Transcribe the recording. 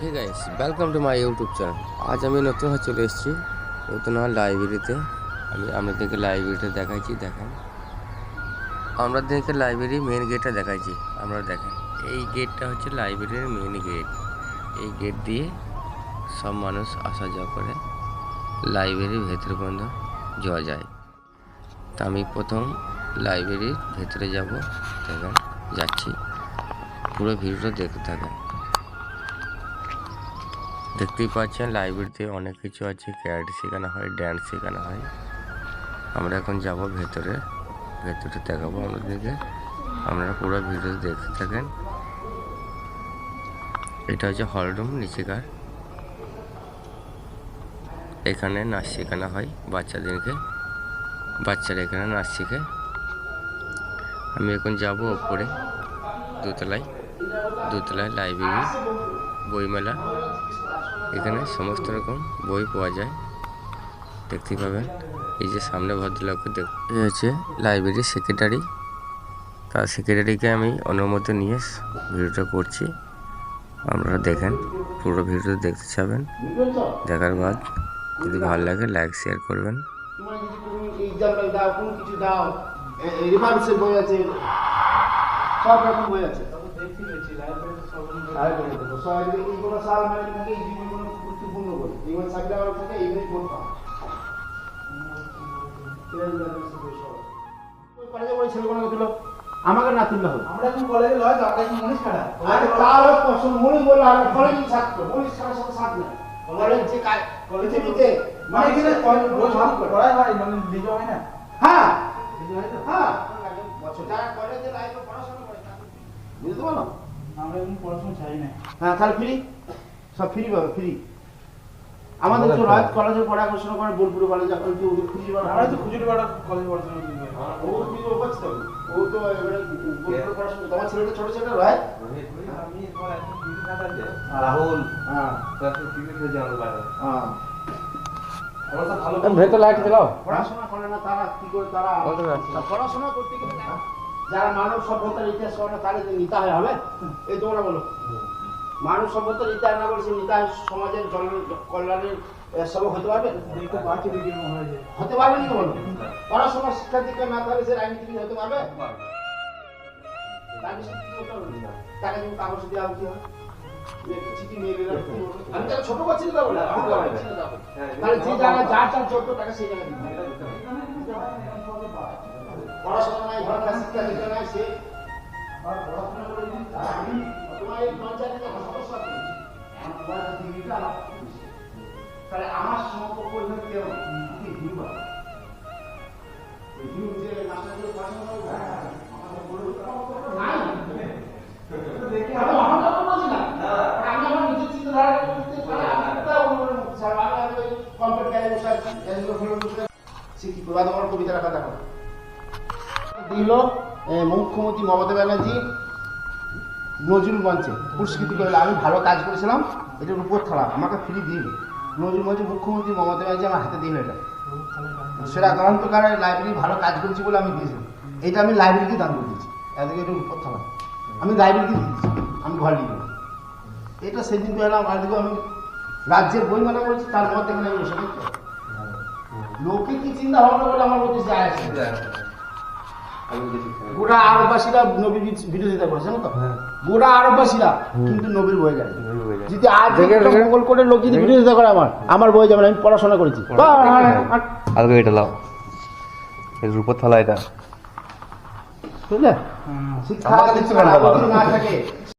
Hey guys welcome to my YouTube channel আজ আমি নতুন হয়ে চলে এসেছি, নতুন হওয়ার লাইব্রেরিতে আমি আপনাদেরকে লাইব্রেরিটা দেখাইছি, দেখেন। আমরা দেখে লাইব্রেরি মেন গেটটা দেখাইছি, আমরা দেখেন। এই গেটটা হচ্ছে লাইব্রেরির মেন গেট এই গেট দিয়ে সব মানুষ আসা যাওয়া করে লাইব্রেরির ভেতরে পর্যন্ত যাওয়া যায়। তা আমি প্রথম লাইব্রেরির ভেতরে যাব, দেখেন, যাচ্ছি। পুরো ভিডিওটা দেখতে থাকেন। দেখতেই পাচ্ছেন, লাইব্রেরিতে অনেক কিছু আছে, ক্যারাটে শেখানো হয় ড্যান্স শেখানো হয়। আমরা এখন যাব ভেতরে ভেতরে দেখাবো আপনাদেরকে। আপনারা পুরো ভিডিও দেখতে থাকেন। এটা হচ্ছে হল রুম নিচেকার এখানে নাচ শেখানো হয় বাচ্চাদেরকে। বাচ্চারা এখানে নাচ শেখে। আমি এখন যাব ওপরে, দোতলায় দোতলায় লাইব্রেরি বইমেলা। এখানে সমস্ত রকম বই পাওয়া যায়। দেখতে পাবেন, এই যে সামনে ভদ্রলোককে দেখ এই হচ্ছে লাইব্রেরির সেক্রেটারি তার সেক্রেটারিকে আমি অনুমতি নিয়ে ভিডিওটা করছি। আপনারা দেখেন, পুরো ভিডিও দেখতে চাবেন। দেখার বাদ যদি ভালো লাগে লাইক শেয়ার করবেন। দাও কিছু দাও। রেফারেন্সের বই আছে সব রকম বই আছে। এইগুলো সাল মানে তোমাকে এই জীবনগুলো গুরুত্বপূর্ণ বই এইগুলো থাকলে আমার থেকে এইগুলোই পড়তাম কলেজে পড়ে ছেলেগুলো তুলো আমাকে না তুললে হবে। আমরা এখন কলেজে লয় তো আমরা এখন মনীষ খাড়া আরে তার পছন্দ মনে বলল আর কলেজের ছাত্র মনীষ ছাড়া সাথে সাথ না কলেজ যে কাজ মানে কলেজ রোজ ভাগ করে। পড়াই হয় মানে লিখে হয় না। হ্যাঁ হয় হ্যাঁ বুঝতে পারলাম? আমরা পড়াশোনা চাই না। হ্যাঁ তাহলে ফ্রি সব ফ্রি পাবে ফ্রি আমাদের তো রাত কলেজে পড়াশোনা করে বোলপুর কলেজে এখন কি ওদের খুঁজে পাবে আমরা তো খুচুরি পাড়া কলেজ পড়াশোনা করি ও ও তো এবারে বোলপুর পড়াশোনা তোমার ছেলেটা ছোট ছেলে রায়? আমি আছে রাহুল হ্যাঁ তারপর হ্যাঁ। ভেতর লাইট চালাও পড়াশোনা করে না তারা কি করে তারা পড়াশোনা করতে গেলে না, যারা মানব সভ্যতার ইতিহাস করে না তাদের যে নিতে হয় হবে। এই তোমরা বলো। মানব সভ্যতার ইতিহাস না বলে সে নিতে সমাজের জন কল্যাণের এ, হতে পারবে? হয় হতে পারবে কি বলো? পড়াশোনা শিক্ষা দীক্ষা না থাকলে সে রাজনীতিবিদ হতে পারবে? তাকে সে কি করতে হবে? তাকে তুমি কাগজ দেওয়া উচিত। হবে। আমি তাকে ছোট করছি না বলে আমি তো বলছি না তাহলে যে পঞ্চায়েতে সদস্য আছে আমার তোমার ডিগ্রিটা আলাদা তাহলে আমার সমকক্ষ এখানে কেউ কি হিউ বা ওই হিউ যে নাচগুলো পড়াশোনা করবে আমাদের বলে নাই দেখি আমি আমার কথা বলছি না আমি আমার নিজের চিন্তাধারা করতে পারি আমি তো অন্য স্যার আমি আমি ওই বসে বসে দিল মুখ্যমন্ত্রী মমতা ব্যানার্জি নজরুল মঞ্চে। পুরস্কৃত করলে আমি ভালো কাজ করেছিলাম এটার উপর থালা, আমাকে ফ্রি দিল নজরুল মঞ্চে মুখ্যমন্ত্রী মমতা ব্যানার্জি আমার হাতে দিল এটা। সেটা গ্রন্থকারের লাইব্রেরি ভালো কাজ করেছি বলে আমি দিয়েছিলাম। এটা আমি লাইব্রেরিকে দান করে দিয়েছি। এদিকে এটার উপর থালা। আমি লাইব্রেরিকে দিয়েছি। আমি ঘর লিখে এটা সেদিন পেলাম আর দিকে আমি রাজ্যের বই মেলা করেছি, তার মধ্যে এখানে আমি কি চিন্তা ভাবনা বলে আমার মধ্যে যায় আসে গোটা আরববাসীরা নবীর বিরোধিতা জানো তো? গোটা আরববাসীরা কিন্তু নবীর বই যায়। যদি আজ কোটের লোক যদি বিরোধিতা করে আমার আমার বই যাবে না, আমি পড়াশোনা করেছি। আগে এটা লাও। এর রূপর থালা এটা। বুঝলে? শিক্ষা না থাকে